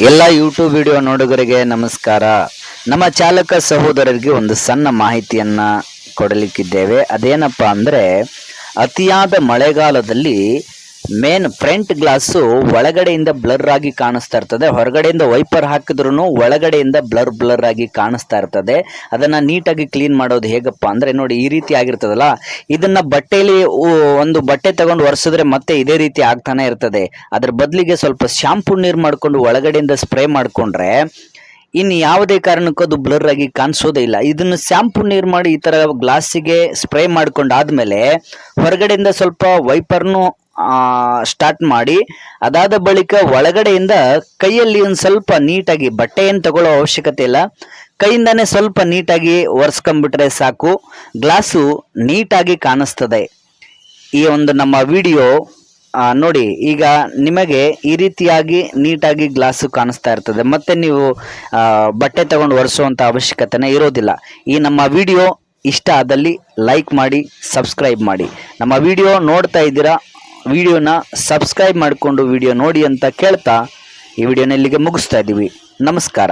ಎಲ್ಲ YouTube video ನೋಡುಗರಿಗೆ ನಮಸ್ಕಾರ. ನಮ್ಮ ಚಾಲಕ ಸಹೋದರರಿಗೆ ಒಂದು ಸಣ್ಣ ಮಾಹಿತಿಯನ್ನ ಕೊಡಲಿಕ್ಕಿದ್ದೇವೆ. ಅದೇನಪ್ಪ ಅಂದ್ರೆ, ಅತಿಯಾದ ಮಳೆಗಾಲದಲ್ಲಿ ಮೇನ್ ಫ್ರಂಟ್ ಗ್ಲಾಸು ಒಳಗಡೆಯಿಂದ ಬ್ಲರ್ ಆಗಿ ಕಾಣಿಸ್ತಾ ಇರ್ತದೆ. ಹೊರಗಡೆಯಿಂದ ವೈಪರ್ ಹಾಕಿದ್ರು ಒಳಗಡೆಯಿಂದ ಬ್ಲರ್ ಬ್ಲರ್ ಆಗಿ ಕಾಣಿಸ್ತಾ ಇರ್ತದೆ. ಅದನ್ನ ನೀಟಾಗಿ ಕ್ಲೀನ್ ಮಾಡೋದು ಹೇಗಪ್ಪ ಅಂದ್ರೆ ನೋಡಿ, ಈ ರೀತಿ ಆಗಿರ್ತದಲ್ಲ? ಇದನ್ನ ಬಟ್ಟೆಯಲ್ಲಿ ಒಂದು ಬಟ್ಟೆ ತಗೊಂಡು ಒರೆಸಿದ್ರೆ ಮತ್ತೆ ಇದೇ ರೀತಿ ಆಗ್ತಾನೆ ಇರ್ತದೆ. ಅದ್ರ ಬದಲಿಗೆ ಸ್ವಲ್ಪ ಶಾಂಪು ನೀರು ಮಾಡಿಕೊಂಡು ಒಳಗಡೆಯಿಂದ ಸ್ಪ್ರೇ ಮಾಡಿಕೊಂಡ್ರೆ ಇನ್ನು ಯಾವುದೇ ಕಾರಣಕ್ಕೂ ಅದು ಬ್ಲರ್ ಆಗಿ ಕಾಣಿಸೋದೇ ಇಲ್ಲ. ಇದನ್ನು ಶಾಂಪು ನೀರು ಮಾಡಿ ಈ ತರ ಗ್ಲಾಸಿಗೆ ಸ್ಪ್ರೇ ಮಾಡ್ಕೊಂಡಾದ್ಮೇಲೆ ಹೊರಗಡೆಯಿಂದ ಸ್ವಲ್ಪ ವೈಪರ್ನು ಸ್ಟಾರ್ಟ್ ಮಾಡಿ, ಅದಾದ ಬಳಿಕ ಒಳಗಡೆಯಿಂದ ಕೈಯಲ್ಲಿ ಒಂದು ಸ್ವಲ್ಪ ನೀಟಾಗಿ ಬಟ್ಟೆ ಏನು ತಗೊಳ್ಳೋ ಅವಶ್ಯಕತೆ ಇಲ್ಲ. ಕೈಯಿಂದಾನೆ ಸ್ವಲ್ಪ ನೀಟಾಗಿ ಒರೆಸ್ಕೊಂಡ್ಬಿಟ್ರೆ ಸಾಕು. ಗ್ಲಾಸು ನೀಟಾಗಿ ಕಾಣಿಸ್ತದೆ. ಈ ಒಂದು ನಮ್ಮ ವಿಡಿಯೋ ನೋಡಿ, ಈಗ ನಿಮಗೆ ಈ ರೀತಿಯಾಗಿ ನೀಟಾಗಿ ಗ್ಲಾಸು ಕಾಣಿಸ್ತಾ ಇರ್ತದೆ. ಮತ್ತೆ ನೀವು ಬಟ್ಟೆ ತಗೊಂಡು ಒರೆಸುವಂಥ ಅವಶ್ಯಕತೆನೇ ಇರೋದಿಲ್ಲ. ಈ ನಮ್ಮ ವಿಡಿಯೋ ಇಷ್ಟ ಆದಲ್ಲಿ ಲೈಕ್ ಮಾಡಿ, ಸಬ್ಸ್ಕ್ರೈಬ್ ಮಾಡಿ. ನಮ್ಮ ವಿಡಿಯೋ ನೋಡ್ತಾ ಇದ್ದೀರಾ ವಿಡಿಯೋನ ಸಬ್ಸ್ಕ್ರೈಬ್ ಮಾಡಿಕೊಂಡು ವಿಡಿಯೋ ನೋಡಿ ಅಂತ ಕೇಳ್ತಾ ಈ ವಿಡಿಯೋನ ಇಲ್ಲಿಗೆ ಮುಗಿಸ್ತಾ ಇದ್ದೀವಿ. ನಮಸ್ಕಾರ.